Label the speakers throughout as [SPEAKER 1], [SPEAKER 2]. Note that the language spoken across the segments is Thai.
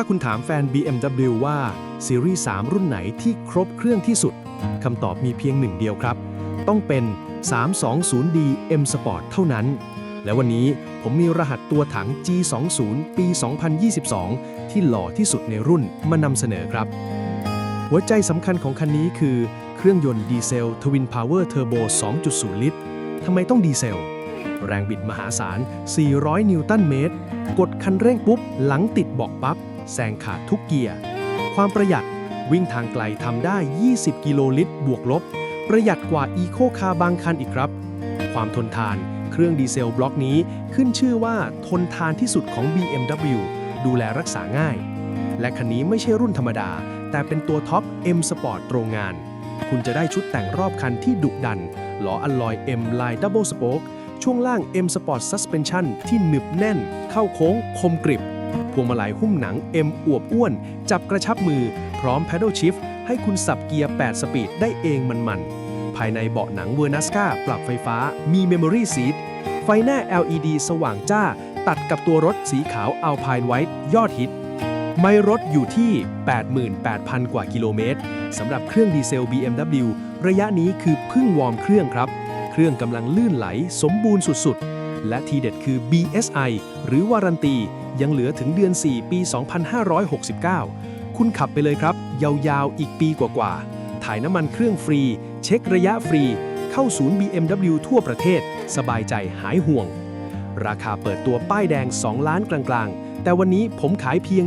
[SPEAKER 1] ถ้าคุณถามแฟน BMW ว่าซีรีส์ 3 รุ่นไหนที่ครบเครื่องที่สุด คำตอบมีเพียงหนึ่งเดียวครับ ต้องเป็น 320D M Sport เท่านั้น และวันนี้ผมมีรหัสตัวถัง G20 ปี 2022 ที่หล่อที่สุดในรุ่นมานำเสนอครับ หัวใจสำคัญของคันนี้คือ เครื่องยนต์ดีเซล Twin Power Turbo 2.0 ลิตรทำไมต้องดีเซล แรงบิดมหาศาล 400 นิวตันเมตร กดคันเร่งปุ๊บ หลังติดเบอกปั๊บ แซงขาดทุกเกียร์ ความประหยัดวิ่งทางไกลทำได้ 20 กิโลลิตร บวกลบ ประหยัดกว่าอีโคคาร์บางคันอีกครับ ความทนทาน เครื่องดีเซลบล็อกนี้ขึ้นชื่อว่าทนทานที่สุดของ BMW ดูแลรักษาง่าย และคันนี้ไม่ใช่รุ่นธรรมดา แต่เป็นตัวท็อป M Sport โรงงาน คุณจะได้ชุดแต่งรอบคันที่ดุดันล้ออัลลอย M ลาย Double Spoke ช่วงล่าง M Sport Suspension ที่หนึบแน่น เข้าโค้งคมกริบ พวงมาลัยหุ้มหนัง M อวบอ้วน จับกระชับมือ พร้อม Paddle Shift ให้คุณสับเกียร์ 8 สปีดได้เองมันๆ ภายในเบาะหนังเวอร์นัสกาปรับไฟฟ้ามี Memory Seat ไฟหน้า LED สว่างจ้า ตัดกับตัวรถสีขาว Alpine White ยอดฮิต ไม่รถอยู่ที่ 88,000 กว่ากิโลเมตรสำหรับเครื่องดีเซล BMW ระยะนี้คือพิ่งวอร์มเครื่องครับ เครื่องกำลังลื่นไหลสมบูรณ์สุดๆ และทีเด็ดคือ BSI หรือวารันตี ยังเหลือถึงเดือน 4 ปี 2569 คุณขับไปเลยครับ ยาวๆ อีกปีกว่าๆ ถ่ายน้ำมันเครื่องฟรี เช็คระยะฟรี เข้าศูนย์ BMW ทั่วประเทศ สบายใจหายห่วง ราคาเปิดตัวป้ายแดง 2 ล้านกลางๆ แต่วันนี้ผมขายเพียง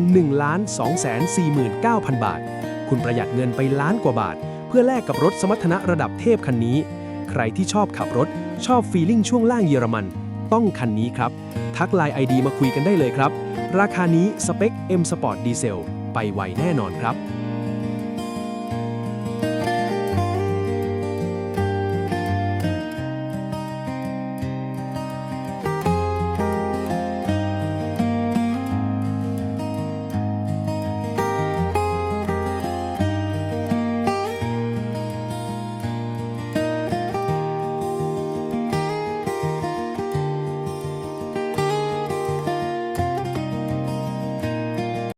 [SPEAKER 1] 1,249,000บาท คุณประหยัดเงินไปล้านกว่าบาท เพื่อแลกกับรถสมรรถนะระดับเทพคันนี้ ใครที่ชอบขับรถ ชอบฟีลิ่งช่วงล่างเยอรมัน ต้องคันนี้ครับ ทักไลน์ ID มาคุยกันได้เลยครับ ราคานี้สเปค M Sport Diesel ไปไวแน่นอนครับ